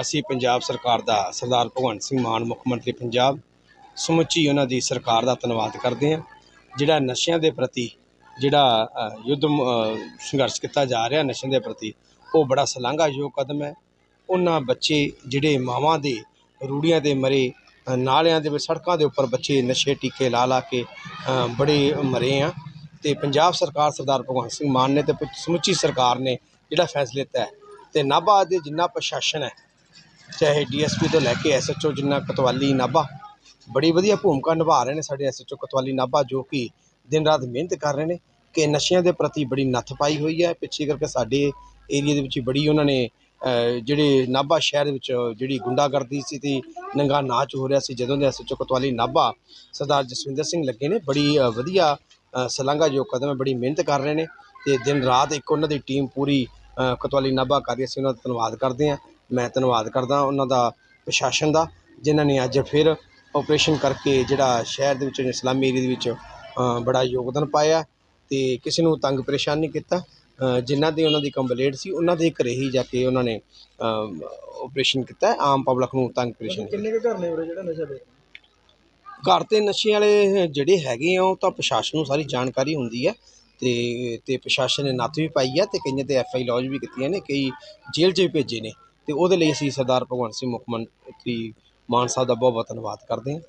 ਅਸੀਂ ਪੰਜਾਬ ਸਰਕਾਰ ਦਾ ਸਰਦਾਰ ਭਗਵੰਤ ਸਿੰਘ ਮਾਨ, ਮੁੱਖ ਮੰਤਰੀ ਪੰਜਾਬ, ਸਮੁੱਚੀ ਉਹਨਾਂ ਦੀ ਸਰਕਾਰ ਦਾ ਧੰਨਵਾਦ ਕਰਦੇ ਹਾਂ। ਜਿਹੜਾ ਨਸ਼ਿਆਂ ਦੇ ਪ੍ਰਤੀ ਜਿਹੜਾ ਯੁੱਧ ਸੰਘਰਸ਼ ਕੀਤਾ ਜਾ ਰਿਹਾ ਨਸ਼ਿਆਂ ਦੇ ਪ੍ਰਤੀ, ਉਹ ਬੜਾ ਸ਼ਲਾਘਾਯੋਗ ਕਦਮ ਹੈ। ਉਹਨਾਂ ਬੱਚੇ ਜਿਹੜੇ ਮਾਵਾਂ ਦੇ ਰੂੜੀਆਂ ਦੇ ਮਰੇ ਨਾਲਿਆਂ ਦੇ ਵਿੱਚ, ਸੜਕਾਂ ਦੇ ਉੱਪਰ ਬੱਚੇ ਨਸ਼ੇ ਟੀਕੇ ਲਾ ਲਾ ਕੇ ਬੜੇ ਮਰੇ ਆ। ਤੇ ਪੰਜਾਬ ਸਰਕਾਰ ਸਰਦਾਰ ਭਗਵੰਤ ਸਿੰਘ ਮਾਨ ਨੇ ਤੇ ਸਮੁੱਚੀ ਸਰਕਾਰ ਨੇ ਜਿਹੜਾ ਫੈਸਲਾ ਲਿੱਤਾ ਹੈ ਤੇ ਨਾਭਾ ਦੇ ਜਿੰਨਾ ਪ੍ਰਸ਼ਾਸਨ ਹੈ ਚਾਹੇ ਡੀਐਸਪੀ ਤੋਂ ਲੈ ਕੇ ਐਸਐਚਓ ਜਿੰਨਾ ਕਤਵਾਲੀ ਨਾਭਾ ਬੜੀ ਵਧੀਆ ਭੂਮਿਕਾ ਨਿਭਾ ਰਹੇ ਨੇ ਸਾਡੇ ਐਸਐਚਓ ਕਤਵਾਲੀ ਨਾਭਾ ਜੋ ਕਿ ਦਿਨ ਰਾਤ ਮਿਹਨਤ ਕਰ ਰਹੇ ਨੇ ਕਿ ਨਸ਼ਿਆਂ ਦੇ ਪ੍ਰਤੀ ਬੜੀ ਨੱਥ ਪਾਈ ਹੋਈ ਹੈ ਪਿੱਛੇ ਕਰਕੇ ਸਾਡੇ ਏਰੀਆ ਦੇ ਵਿੱਚ ਬੜੀ ਉਹਨਾਂ ਨੇ ਜਿਹੜੇ ਨਾਭਾ ਸ਼ਹਿਰ ਦੇ ਵਿੱਚ ਜਿਹੜੀ ਗੁੰਡਾਗਰਦੀ ਸੀ ਤੇ ਨੰਗਾ ਨਾਚ ਹੋ ਰਿਹਾ ਸੀ ਜਦੋਂ ਦੇ ਐਸਐਚਓ ਕਤਵਾਲੀ ਨਾਭਾ ਸਰਦਾਰ ਜਸਵਿੰਦਰ ਸਿੰਘ ਲੱਗੇ ਨੇ ਬੜੀ ਵਧੀਆ ਅ, ਸ਼ਲਾਘਾਯੋਗ ਕਦਮ ਹੈ ਬੜੀ ਮਿਹਨਤ ਕਰ ਰਹੇ ਨੇ ਤੇ ਦਿਨ ਰਾਤ ਇੱਕ ਉਹਨਾਂ ਦੀ ਟੀਮ ਪੂਰੀ ਕਤਵਾਲੀ ਨਾਭਾ ਕਰ ਰਹੀ ਹੈ। ਅਸੀਂ ਉਹਨਾਂ ਦਾ ਧੰਨਵਾਦ ਕਰਦੇ ਹਾਂ ਮੈਂ ਧੰਨਵਾਦ ਕਰਦਾ ਉਹਨਾਂ ਦਾ ਪ੍ਰਸ਼ਾਸਨ ਦਾ ਜਿਨ੍ਹਾਂ ਨੇ ਅੱਜ ਫਿਰ ਆਪਰੇਸ਼ਨ ਕਰਕੇ ਜਿਹੜਾ ਸ਼ਹਿਰ ਦੇ ਵਿੱਚ ਇਸਲਾਮੀ ਏਰੀਆ ਦੇ ਵਿੱਚ ਬੜਾ ਯੋਗਦਾਨ ਪਾਇਆ ਤੇ ਕਿਸੇ ਨੂੰ ਤੰਗ ਪਰੇਸ਼ਾਨ ਨਹੀਂ ਕੀਤਾ। ਜਿਨ੍ਹਾਂ ਦੀ ਉਹਨਾਂ ਦੀ ਕੰਪਲੇਂਟ ਸੀ ਉਹਨਾਂ ਦੇ ਘਰੇ ਹੀ ਜਾ ਕੇ ਉਹਨਾਂ ਨੇ ਆਪਰੇਸ਼ਨ ਕੀਤਾ। ਆਮ ਪਬਲਿਕ ਨੂੰ ਤੰਗ ਪਰੇਸ਼ਾਨ ਕਿੰਨੇ ਕੁ ਘਰ ਨੇ ਉਰੇ ਜਿਹੜਾ ਨਸ਼ਾ ਵੇਚਦੇ ਘਰ ਤੇ ਨਸ਼ੇ ਵਾਲੇ ਜਿਹੜੇ ਹੈਗੇ ਆ ਉਹ ਤਾਂ ਪ੍ਰਸ਼ਾਸਨ ਨੂੰ ਸਾਰੀ ਜਾਣਕਾਰੀ ਹੁੰਦੀ ਹੈ ਤੇ ਤੇ ਪ੍ਰਸ਼ਾਸਨ ਨੇ ਨੱਥ ਵੀ ਪਾਈ ਹੈ ਤੇ ਕਈਆਂ ਤੇ ਐਫ ਆਈ ਲੌਜ ਵੀ ਕੀਤੀਆਂ ਨੇ ਕਈ ਜੇਲ੍ਹ 'ਚ ਵੀ ਭੇਜੇ ਨੇ। ਅਤੇ ਉਹਦੇ ਲਈ ਅਸੀਂ ਸਰਦਾਰ ਭਗਵੰਤ ਸਿੰਘ ਮੁੱਖ ਮੰਤਰੀ ਮਾਨ ਸਾਹਿਬ ਦਾ ਬਹੁਤ ਬਹੁਤ ਧੰਨਵਾਦ ਕਰਦੇ ਹਾਂ।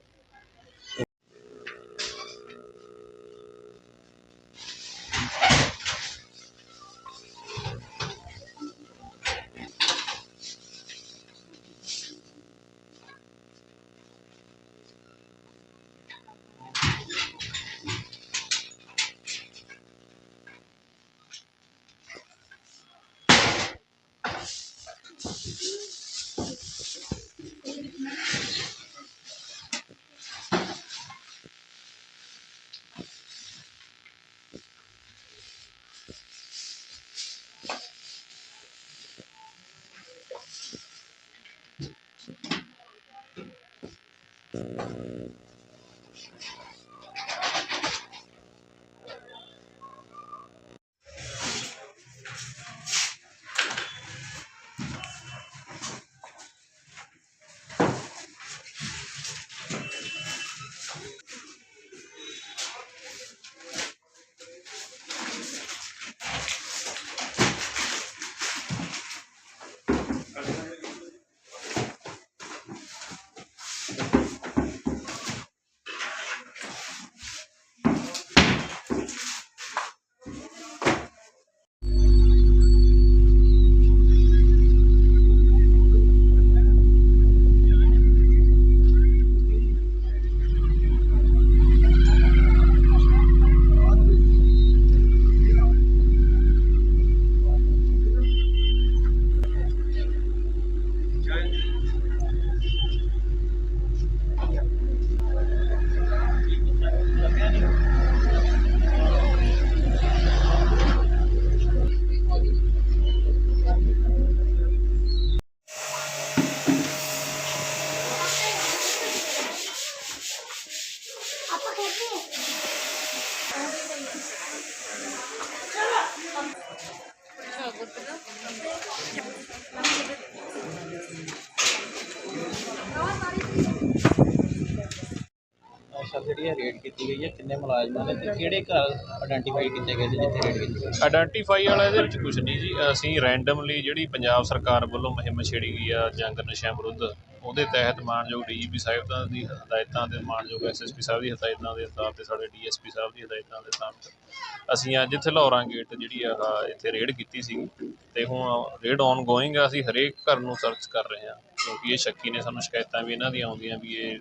ਅੱਛਾ ਜਿਹੜੀ ਇਹ ਰੇਡ ਕੀਤੀ ਗਈ ਹੈ, ਕਿੰਨੇ ਮੁਲਾਜ਼ਮਾਂ ਨੇ ਤੇ ਕਿਹੜੇ ਘਰ ਆਇਡੈਂਟੀਫਾਈ ਕੀਤੇ ਗਏ ਨੇ ਜਿੱਥੇ ਰੇਡ ਕੀਤੀ ਗਈ? ਆਇਡੈਂਟੀਫਾਈ ਵਾਲਾ ਇਹਦੇ ਵਿੱਚ ਕੁਝ ਨਹੀਂ ਜੀ ਅਸੀਂ ਰੈਂਡਮਲੀ ਜਿਹੜੀ ਪੰਜਾਬ ਸਰਕਾਰ ਵੱਲੋਂ ਮੁਹਿੰਮ ਛੇੜੀ ਗਈ ਆ, ਜੰਗ ਨਸ਼ਿਆਂ ਵਿਰੁੱਧ, ਉਹਦੇ ਤਹਿਤ ਮਾਨਯੋਗ ਡੀਜੀਪੀ ਸਾਹਿਬ ਦੀ ਹਦਾਇਤਾਂ ਤੇ ਮਾਨਯੋਗ ਐਸਐਸਪੀ ਸਾਹਿਬ ਦੀ ਹਦਾਇਤਾਂ ਦੇ ਆਧਾਰ ਤੇ ਸਾਡੇ ਡੀਐਸਪੀ ਸਾਹਿਬ ਦੀ ਹਦਾਇਤਾਂ ਦੇ ਆਧਾਰ ਅਸੀਂ ਅੱਜ ਇੱਥੇ ਲਾਹੌਰਾਂ ਗੇਟ ਜਿਹੜੀ ਆ ਇੱਥੇ ਰੇਡ ਕੀਤੀ ਸੀ ਤੇ ਹੁਣ ਰੇਡ ਆਨ ਗੋਇੰਗ ਆ ਅਸੀਂ ਹਰੇਕ ਘਰ ਨੂੰ ਸਰਚ ਕਰ ਰਹੇ ਹਾਂ ਕਿਉਂਕਿ ਇਹ ਸ਼ੱਕੀ ਨੇ ਸਾਨੂੰ ਸ਼ਿਕਾਇਤਾਂ ਵੀ ਇਹਨਾਂ ਦੀਆਂ ਆਉਂਦੀਆਂ ਵੀ ਇਹ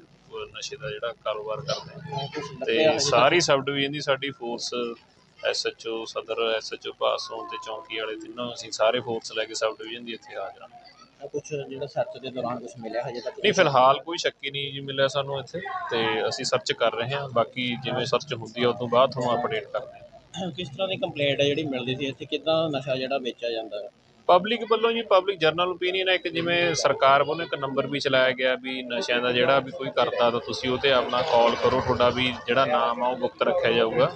ਨਸ਼ੇ ਦਾ ਜਿਹੜਾ ਕਾਰੋਬਾਰ ਕਰਦੇ ਆ ਤੇ ਸਾਰੀ ਸਬ ਡਿਵੀਜ਼ਨ ਦੀ ਸਾਡੀ ਫੋਰਸ ਐਸਐਚਓ ਸਦਰ ਐਸਐਚਓ ਪਾਸੋਂ ਤੇ ਚੌਂਕੀ ਵਾਲੇ ਤਿੰਨੋਂ ਅਸੀਂ ਸਾਰੇ ਫੋਰਸ ਲੈ ਕੇ ਸਬ ਡਿਵੀਜ਼ਨ ਦੀ ਇੱਥੇ ਹਾਜ਼ਰ ਹਾਂ। ਕੁਝ ਜਿਹੜਾ ਸਰਚ ਦੇ ਦੌਰਾਨ ਕੁਝ ਮਿਲਿਆ ਹਜੇ ਤੱਕ? ਨਹੀਂ ਫਿਲਹਾਲ ਕੋਈ ਸ਼ੱਕੀ ਨਹੀਂ ਜੀ ਮਿਲਿਆ ਸਾਨੂੰ ਇੱਥੇ ਤੇ ਅਸੀਂ ਸਰਚ ਕਰ ਰਹੇ ਹਾਂ। ਬਾਕੀ ਜਿਵੇਂ ਸਰਚ ਹੁੰਦੀ ਹੈ ਉਸ ਤੋਂ ਬਾਅਦ ਤੁਹਾਨੂੰ ਅਪਡੇਟ ਕਰਦੇ ਹਾਂ। ਕਿਸ ਤਰ੍ਹਾਂ ਦੀ ਕੰਪਲੇਂਟ ਹੈ ਜਿਹੜੀ ਮਿਲਦੀ ਸੀ ਇੱਥੇ? ਕਿੱਦਾਂ ਨਸ਼ਾ ਜਿਹੜਾ ਵੇਚਿਆ ਜਾਂਦਾ ਹੈ? ਪਬਲਿਕ ਵੱਲੋਂ ਜੀ ਪਬਲਿਕ ਜਰਨਲ ਓਪੀਨੀਅਨ ਹੈ ਕਿ ਜਿਵੇਂ ਸਰਕਾਰ ਵੱਲੋਂ ਇੱਕ ਨੰਬਰ ਵੀ ਚਲਾਇਆ ਗਿਆ ਵੀ ਨਸ਼ਿਆਂ ਦਾ ਜਿਹੜਾ ਵੀ ਕੋਈ ਕਰਦਾ ਤਾਂ ਤੁਸੀਂ ਉਹ 'ਤੇ ਆਪਣਾ ਕਾਲ ਕਰੋ, ਤੁਹਾਡਾ ਵੀ ਜਿਹੜਾ ਨਾਮ ਆ ਉਹ ਗੁਪਤ ਰੱਖਿਆ ਜਾਊਗਾ।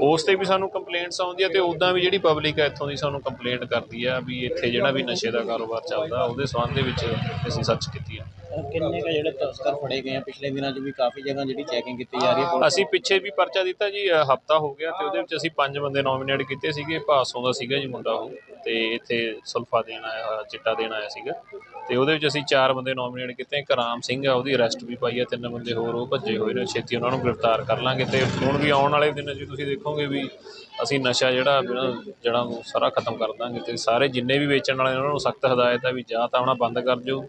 ਉਸ ਤੇ ਵੀ ਸਾਨੂੰ ਕੰਪਲੇਂਟਸ ਆਉਂਦੀਆਂ ਤੇ ਉਦਾਂ ਵੀ ਜਿਹੜੀ ਪਬਲਿਕ ਹੈ ਇੱਥੋਂ ਦੀ ਸਾਨੂੰ ਕੰਪਲੇਂਟ ਕਰਦੀ ਆ ਵੀ ਇੱਥੇ ਜਿਹੜਾ ਵੀ ਨਸ਼ੇ ਦਾ ਕਾਰੋਬਾਰ ਚੱਲਦਾ, ਉਹਦੇ ਸੰਬੰਧ ਦੇ ਵਿੱਚ ਅਸੀਂ ਸਰਚ ਕੀਤੀ ਆ। ਕਿੰਨੇ ਕੁ ਜਿਹੜੇ ਤਸਕਰ ਫੜੇ ਗਏ ਆ? ਪਿਛਲੇ ਦਿਨਾਂ 'ਚ ਵੀ ਕਾਫੀ ਜਗ੍ਹਾ ਜਿਹੜੀ ਚੈਕਿੰਗ ਕੀਤੀ ਜਾ ਰਹੀ ਹੈ। ਅਸੀਂ ਪਿੱਛੇ ਵੀ ਪਰਚਾ ਦਿੱਤਾ ਜੀ ਹਫਤਾ ਹੋ ਗਿਆ ਤੇ ਉਹਦੇ ਵਿੱਚ ਅਸੀਂ ਪੰਜ ਬੰਦੇ ਨੋਮੀਨੇਟ ਕੀਤੇ ਸੀਗੇ ਭਾਸੋਂ ਦਾ ਸੀਗਾ ਜੀ ਮੁੰਡਾ ਉਹ ਤੇ ਇੱਥੇ ਸੁਲਫਾ ਦੇਣ ਆਇਆ ਹੋਇਆ, ਚਿੱਟਾ ਦੇਣ ਆਇਆ ਸੀਗਾ ਤੇ ਉਹਦੇ ਵਿੱਚ ਅਸੀਂ ਚਾਰ ਬੰਦੇ ਨੋਮੀਨੇਟ ਕੀਤੇ ਇੱਕ ਰਾਮ ਸਿੰਘ ਆ ਉਹਦੀ ਅਰੈਸਟ ਵੀ ਪਾਈ ਆ ਤਿੰਨ ਬੰਦੇ ਹੋਰ ਉਹ ਭੱਜੇ ਹੋਏ ਨੇ ਛੇਤੀ ਉਹਨਾਂ ਨੂੰ ਗ੍ਰਿਫਤਾਰ ਕਰ ਲਾਂਗੇ ਤੇ ਹੁਣ ਵੀ ਆਉਣ ਵਾਲੇ ਦਿਨਾਂ 'ਚ ਤੁਸੀਂ ਦੇਖੋਗੇ ਵੀ ਅਸੀਂ ਨਸ਼ਾ ਜਿਹੜਾ ਜਿਹੜਾ ਜੜ੍ਹਾਂ ਸਾਰਾ ਖਤਮ ਕਰ ਦਾਂਗੇ ਤੇ ਸਾਰੇ ਜਿੰਨੇ ਵੀ ਵੇਚਣ ਵਾਲੇ ਉਹਨਾਂ ਨੂੰ ਸਖਤ ਹਦਾਇਤ ਹੈ ਵੀ ਜਾਂ ਤਾਂ ਆਉਣਾ ਬੰਦ ਕਰ ਦਿਓ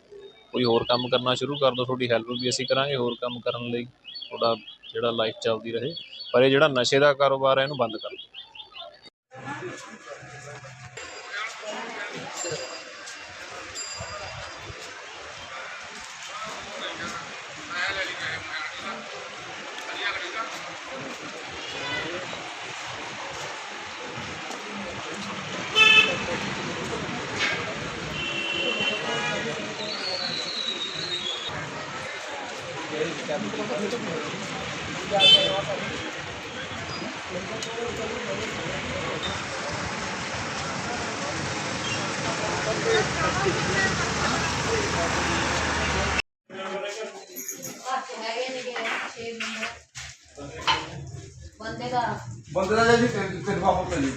ਕੋਈ ਹੋਰ ਕੰਮ ਕਰਨਾ ਸ਼ੁਰੂ ਕਰ ਦਿਓ, ਤੁਹਾਡੀ ਹੈਲਪ ਵੀ ਅਸੀਂ ਕਰਾਂਗੇ, ਹੋਰ ਕੰਮ ਕਰਨ ਲਈ ਤੁਹਾਡਾ ਜਿਹੜਾ ਲਾਈਫ ਚੱਲਦੀ ਰਹੇ। ਪਰ ਇਹ ਜਿਹੜਾ ਨਸ਼ੇ ਦਾ ਕਾਰੋਬਾਰ ਹੈ, ਇਹਨੂੰ ਬੰਦ ਕਰ ਦਿਓ। ਬੰਦੇ ਦਾ ਬੰਦੇ ਦਾ ਜੀ ਤਿੰਨ ਤਿੰਨ ਵਾਪਸ ਲੈ ਜੀ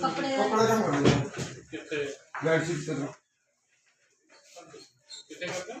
ਕੱਪੜੇ ਦਾ ਕੱਪੜੇ ਕੰਮ ਕਰਦੇ ਕਿੱਥੇ? ਗਾਈਡ ਸੀ ਤੇ। ਕਿੱਥੇ ਕਰਦਾ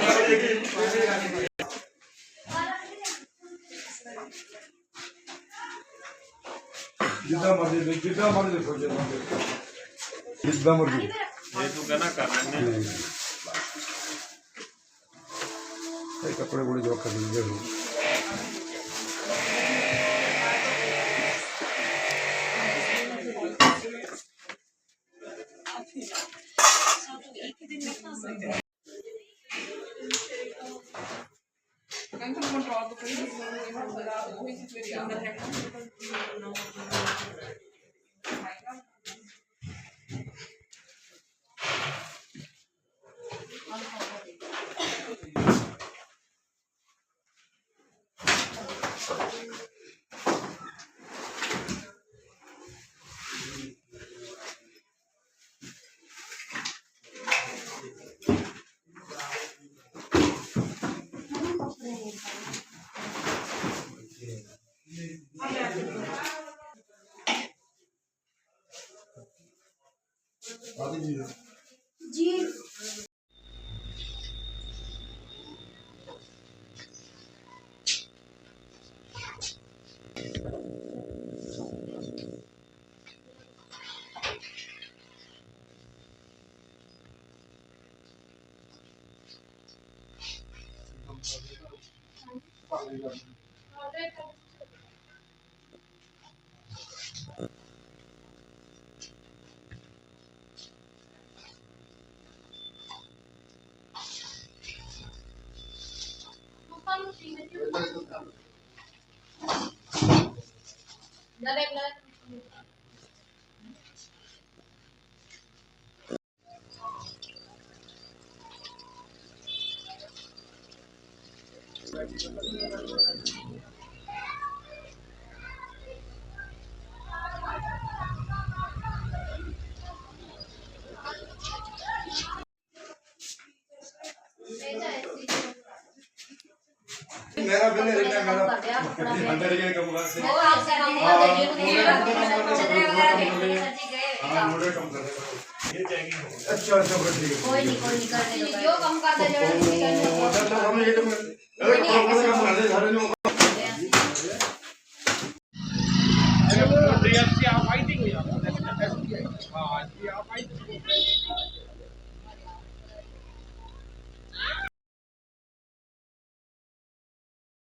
ਮਰਜ਼ੀ ਦੇਖ ਦੇਖੋ। ਜਿੱਦਾਂ ਮਰਜ਼ੀ। ਜੇ ਤੂੰ ਕਹਿਣਾ ਕਰ ਲੈਂਦੇ ਇਹ ਕੱਪੜੇ ਬੜੇ ਜੋਕ ਕਰ ਦਿੰਦੇ ਹੋ ਨਵੇਂ ਨਵੇਂ ਮੇਰਾ ਬਿੱਲ ਰਹਿਣਾ ਮੇਰਾ ਕਰਦੇ ਆ ਕੱਪੜਾ ਦੇ ਅੰਦਰ ਹੀ ਕੰਮ ਕਰਦੇ? ਉਹ ਆਪ ਕਰਦੇ ਆ ਦੇ ਜੀ ਨੂੰ ਚੱਲੇ ਵਗੈਰਾ ਦੇਖਦੇ ਸੱਚੀ ਗਏ। ਹਾਂ ਮੁੰਡੇ ਕੰਮ ਕਰਦੇ। ਇਹ ਚੈਕਿੰਗ ਅੱਛਾ ਅੱਛਾ ਬੜਾ ਠੀਕ ਕੋਈ ਨਹੀਂ ਕੋਈ ਨਹੀਂ ਕਰਦੇ